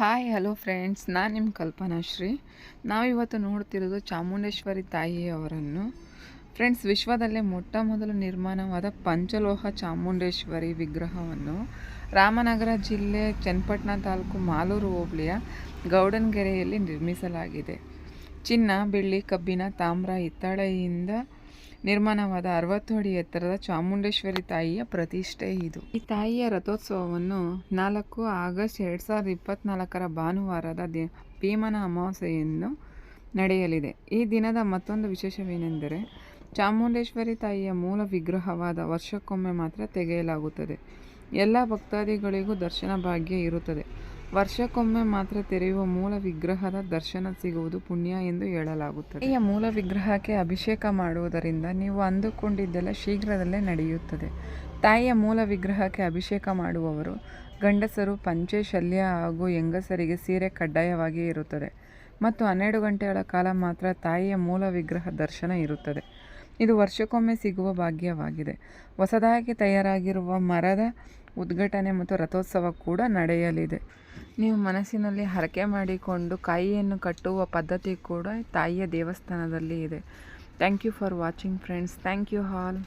Hi hello friends ನಾನು ನಿಮ್ಮ ಕಲ್ಪನಾಶ್ರೀ ನಾವಿವತ್ತು ನೋಡ್ತಿರೋದು ಚಾಮುಂಡೇಶ್ವರಿ ತಾಯಿಯವರನ್ನು. ಫ್ರೆಂಡ್ಸ್ ವಿಶ್ವದಲ್ಲೇ ಮೊಟ್ಟ ಮೊದಲು ನಿರ್ಮಾಣವಾದ ಪಂಚಲೋಹ ಚಾಮುಂಡೇಶ್ವರಿ ವಿಗ್ರಹವನ್ನು ರಾಮನಗರ ಜಿಲ್ಲೆ ಚನ್ನಪಟ್ಟಣ ತಾಲೂಕು ಮಾಲೂರು ಹೋಬಳಿಯ ಗೌಡನ್ಗೆರೆಯಲ್ಲಿ ನಿರ್ಮಿಸಲಾಗಿದೆ. ಚಿನ್ನ, ಬೆಳ್ಳಿ, ಕಬ್ಬಿಣ, ತಾಮ್ರ, ಹಿತ್ತಾಳೆಯಿಂದ ನಿರ್ಮಾಣವಾದ ಅರವತ್ತು ಅಡಿ ಎತ್ತರದ ಚಾಮುಂಡೇಶ್ವರಿ ತಾಯಿಯ ಪ್ರತಿಷ್ಠೆ ಇದು. ಈ ತಾಯಿಯ ರಥೋತ್ಸವವನ್ನು ನಾಲ್ಕು ಆಗಸ್ಟ್ ಎರಡು ಸಾವಿರದ ಇಪ್ಪತ್ನಾಲ್ಕರ ಭಾನುವಾರದ ದಿ, ಭೀಮನ ಅಮಾವಾಸ್ಯೆಯನ್ನು ನಡೆಯಲಿದೆ. ಈ ದಿನದ ಮತ್ತೊಂದು ವಿಶೇಷವೇನೆಂದರೆ, ಚಾಮುಂಡೇಶ್ವರಿ ತಾಯಿಯ ಮೂಲ ವಿಗ್ರಹವಾದ ವರ್ಷಕ್ಕೊಮ್ಮೆ ಮಾತ್ರ ತೆಗೆಯಲಾಗುತ್ತದೆ. ಎಲ್ಲ ಭಕ್ತಾದಿಗಳಿಗೂ ದರ್ಶನ ಭಾಗ್ಯ ಇರುತ್ತದೆ. ವರ್ಷಕ್ಕೊಮ್ಮೆ ಮಾತ್ರ ತೆರೆಯುವ ಮೂಲ ವಿಗ್ರಹದ ದರ್ಶನ ಸಿಗುವುದು ಪುಣ್ಯ ಎಂದು ಹೇಳಲಾಗುತ್ತದೆ. ಈ ಮೂಲ ವಿಗ್ರಹಕ್ಕೆ ಅಭಿಷೇಕ ಮಾಡುವುದರಿಂದ ನೀವು ಅಂದುಕೊಂಡಿದ್ದೆಲ್ಲ ಶೀಘ್ರದಲ್ಲೇ ನಡೆಯುತ್ತದೆ. ತಾಯಿಯ ಮೂಲ ವಿಗ್ರಹಕ್ಕೆ ಅಭಿಷೇಕ ಮಾಡುವವರು ಗಂಡಸರು ಪಂಚೆ, ಶಲ್ಯ ಹಾಗೂ ಹೆಂಗಸರಿಗೆ ಸೀರೆ ಕಡ್ಡಾಯವಾಗಿ ಇರುತ್ತದೆ. ಮತ್ತು ಹನ್ನೆರಡು ಗಂಟೆಗಳ ಕಾಲ ಮಾತ್ರ ತಾಯಿಯ ಮೂಲ ವಿಗ್ರಹ ದರ್ಶನ ಇರುತ್ತದೆ. ಇದು ವರ್ಷಕ್ಕೊಮ್ಮೆ ಸಿಗುವ ಭಾಗ್ಯವಾಗಿದೆ. ಹೊಸದಾಗಿ ತಯಾರಾಗಿರುವ ಮರದ ಉದ್ಘಾಟನೆ ಮತ್ತು ರಥೋತ್ಸವ ಕೂಡ ನಡೆಯಲಿದೆ. ನೀವು ಮನಸ್ಸಿನಲ್ಲಿ ಹರಕೆ ಮಾಡಿಕೊಂಡು ಕಾಯಿಯನ್ನು ಕಟ್ಟುವ ಪದ್ಧತಿ ಕೂಡ ತಾಯಿಯ ದೇವಸ್ಥಾನದಲ್ಲಿ ಇದೆ. Thank you for watching friends thank you all